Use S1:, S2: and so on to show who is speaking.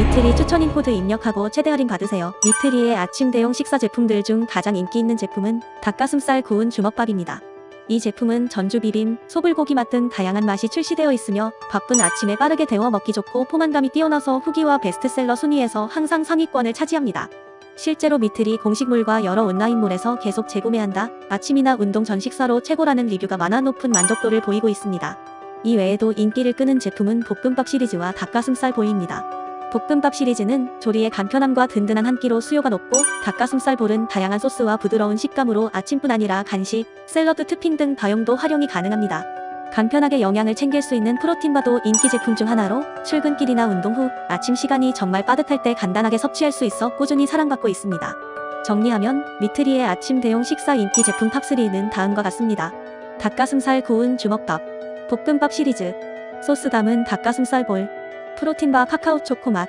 S1: 미트리 추천인 코드 입력하고 최대 할인 받으세요. 미트리의 아침 대용 식사 제품들 중 가장 인기 있는 제품은 닭가슴살 구운 주먹밥입니다. 이 제품은 전주 비빔, 소불고기 맛 등 다양한 맛이 출시되어 있으며 바쁜 아침에 빠르게 데워 먹기 좋고 포만감이 뛰어나서 후기와 베스트셀러 순위에서 항상 상위권을 차지합니다. 실제로 미트리 공식물과 여러 온라인몰에서 계속 재구매한다. 아침이나 운동 전 식사로 최고라는 리뷰가 많아 높은 만족도를 보이고 있습니다. 이 외에도 인기를 끄는 제품은 볶음밥 시리즈와 닭가슴살 볼입니다. 볶음밥 시리즈는 조리의 간편함과 든든한 한 끼로 수요가 높고 닭가슴살 볼은 다양한 소스와 부드러운 식감으로 아침뿐 아니라 간식, 샐러드 토핑 등 다용도 활용이 가능합니다. 간편하게 영양을 챙길 수 있는 프로틴바도 인기 제품 중 하나로 출근길이나 운동 후 아침 시간이 정말 빠듯할 때 간단하게 섭취할 수 있어 꾸준히 사랑받고 있습니다. 정리하면 미트리의 아침 대용 식사 인기 제품 탑3는 다음과 같습니다. 닭가슴살 구운 주먹밥, 볶음밥 시리즈, 소스 담은 닭가슴살 볼, 프로틴바 카카오 초코 맛,